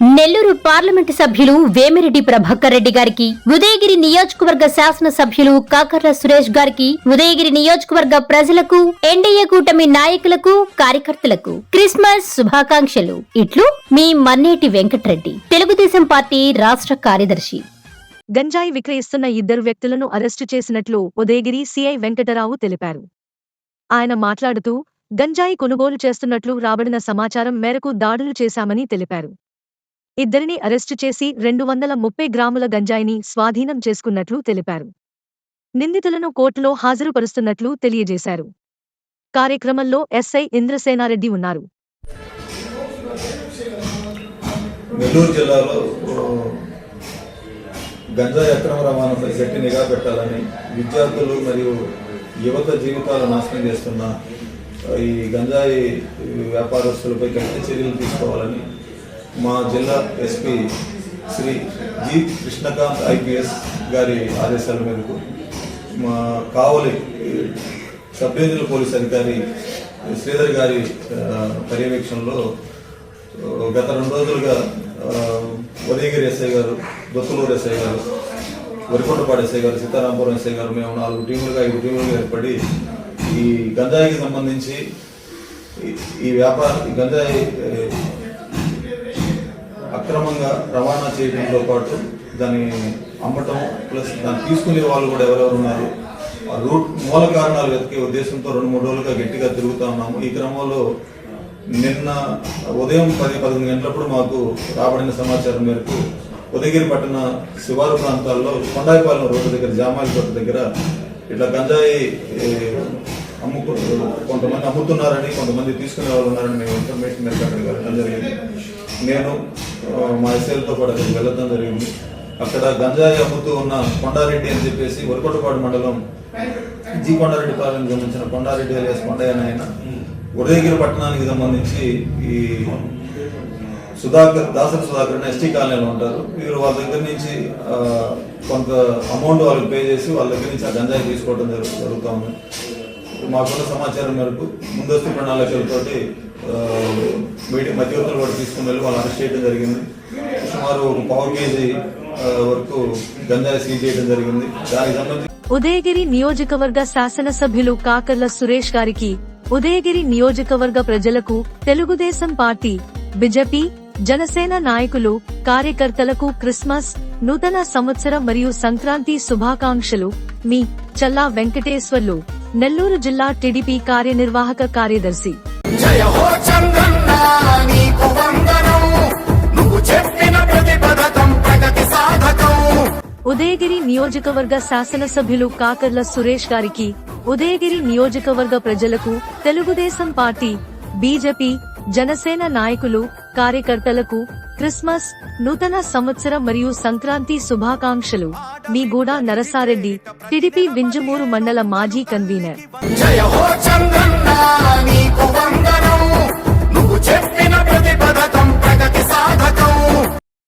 Nellore parliament సభ్యులు వేమిరెడ్డి ప్రభాకర్ రెడ్డి గారికి ఉదయగిరి నియోజకవర్గ శాసన సభ్యులు కాకర్ల సురేష్ గారికి ఉదయగిరి నియోజకవర్గ ప్రజలకు ఎన్డీఏ కూటమి నాయకులకు కార్యకర్తలకు క్రిస్మస్ శుభాకాంక్షలు. ఇట్లు మీ మన్నేటి వెంకటరెడ్డి తెలుగుదేశం పార్టీ రాష్ట్ర కార్యదర్శి. గంజాయి విక్రయిస్తున్న ఇద్దరు వ్యక్తులను అరెస్టు చేసినట్లు ఉదయగిరి సిఐ వెంకటరావు తెలిపారు. ఆయన మాట్లాడుతూ గంజాయి కొనుగోలు చేస్తున్నట్లు రాబడిన సమాచారం మేరకు దాడులు చేశామని తెలిపారు. ఇద్దరిని అరెస్టు చేసి రెండు వందల ముప్పై గ్రాముల గంజాయిని స్వాధీనం చేసుకున్నట్లు తెలిపారు. నిందితులను కోర్టులో హాజరుపరుస్తున్నట్లు తెలియజేశారు. కార్యక్రమంలో ఎస్ఐ ఇంద్రసేనారెడ్డి ఉన్నారు. నెల్లూరు జిల్లాలో గంజాయి అక్రమ రవాణాపై గట్టి నిఘా పెట్టాలని విద్యార్థులు మరియు యువత జీవితాలు నాశనం చేస్తున్న ఈ గంజాయి వ్యాపారస్తులపై గట్టి చర్యలు తీసుకోవాలని మా జిల్లా SP Shri G Krishnakanth IPS గారి ఆదేశాల మేరకు మా కావలి సబ్ పోలీస్ అధికారి శ్రీధర్ గారి పర్యవేక్షణలో గత రెండు రోజులుగా ఉదయగిరి ఎస్ఐ గారు దొత్తులూరు ఎస్ఐ గారు వరికొండపాడు ఎస్ఐ గారు సీతారాంపురం ఎస్ఐ గారు మేము నాలుగు టీములుగా ఐదు టీములుగా ఏర్పడి ఈ గంజాయికి సంబంధించి ఈ- వ్యాపార గంజాయి అక్రమంగా రవాణా చేయడంతో పాటు దాన్ని అమ్మటం ప్లస్ దాన్ని తీసుకునే వాళ్ళు కూడా ఎవరెవరు ఉన్నారు. ఆ రూట్ మూల కారణాలు వెతికే ఉద్దేశంతో రెండు మూడు రోజులుగా గట్టిగా తిరుగుతూ ఉన్నాము. ఈ క్రమంలో నిన్న ఉదయం పది పదకొండు గంటలప్పుడు మాకు రాబడిన సమాచారం మేరకు ఉదయగిరి పట్టణ శివారు ప్రాంతాల్లో కొండాయిపాలెం రోడ్డు దగ్గర జామాయిపేట దగ్గర ఇట్లా గంజాయి అమ్ముకు కొంతమంది అమ్ముతున్నారని కొంతమంది తీసుకునే వాళ్ళు ఉన్నారని మేము ఇన్ఫర్మేషన్ మేరకు అక్కడికి జరిగింది. నేను మా ఎస్ఐలతో పాటు అక్కడికి వెళ్ళడం జరిగింది. అక్కడ గంజాయి అమ్ముతూ ఉన్న కొండారెడ్డి అని చెప్పేసి వరకొట్టపాడు మండలం జి కొండారెడ్డి పాలెం సంబంధించిన కొండారెడ్డి అలియాస్ కొండయ్య నాయన ఆయన ఉదయగిరి పట్టణానికి సంబంధించి ఈ సుధాకర్ దాసరి సుధాకర్ అని ఎస్టీ కాలనీలో ఉంటారు. వీరు వాళ్ళ దగ్గర నుంచి కొంత అమౌంట్ వాళ్ళకి పే చేసి వాళ్ళ దగ్గర నుంచి ఆ గంజాయి తీసుకోవడం జరుగు- జరుగుతూ ఉంది. మాకున్న సమాచారం మేరకు ముందస్తు ప్రణాళికలతోటి మీడియం మధ్యవర్తులు కూడా తీసుకుని వెళ్ళి వాళ్ళు అరెస్ట్ చేయడం జరిగింది. సుమారు ఒక పావు కేజీ వరకు గంజాయి సీజ్ చేయడం జరిగింది. దానికి సంబంధించి ఉదయగిరి నియోజకవర్గ శాసనసభ్యులు కాకర్ల సురేష్ గారికి ఉదయగిరి నియోజకవర్గ ప్రజలకు తెలుగుదేశం పార్టీ బిజెపి జనసేన నాయకులు కార్యకర్తలకు క్రిస్మస్ నూతన సంవత్సరం మరియు సంక్రాంతి శుభాకాంక్షలు. మీ చల్లా వెంకటేశ్వర్లు నెల్లూరు జిల్లా టీడీపీ కార్యనిర్వాహక కార్యదర్శి. జయ హో చంద్రన్న నీకు వందనం. నువ్వు చెప్పిన ప్రతి పథకం ప్రగతి సాధకం. ఉదయగిరి నియోజకవర్గ శాసనసభ్యులు కాకర్ల సురేష్ గారికి ఉదయగిరి నియోజకవర్గ ప్రజలకు తెలుగుదేశం పార్టీ బీజేపీ జనసేన నాయకులు కార్యకర్తలకు క్రిస్మస్ నూతన సంవత్సరం మరియు సంక్రాంతి శుభాకాంక్షలు. మీ గూడా నరసారెడ్డి టిడిపి వింజమూరు మండల మాజీ కన్వీనర్.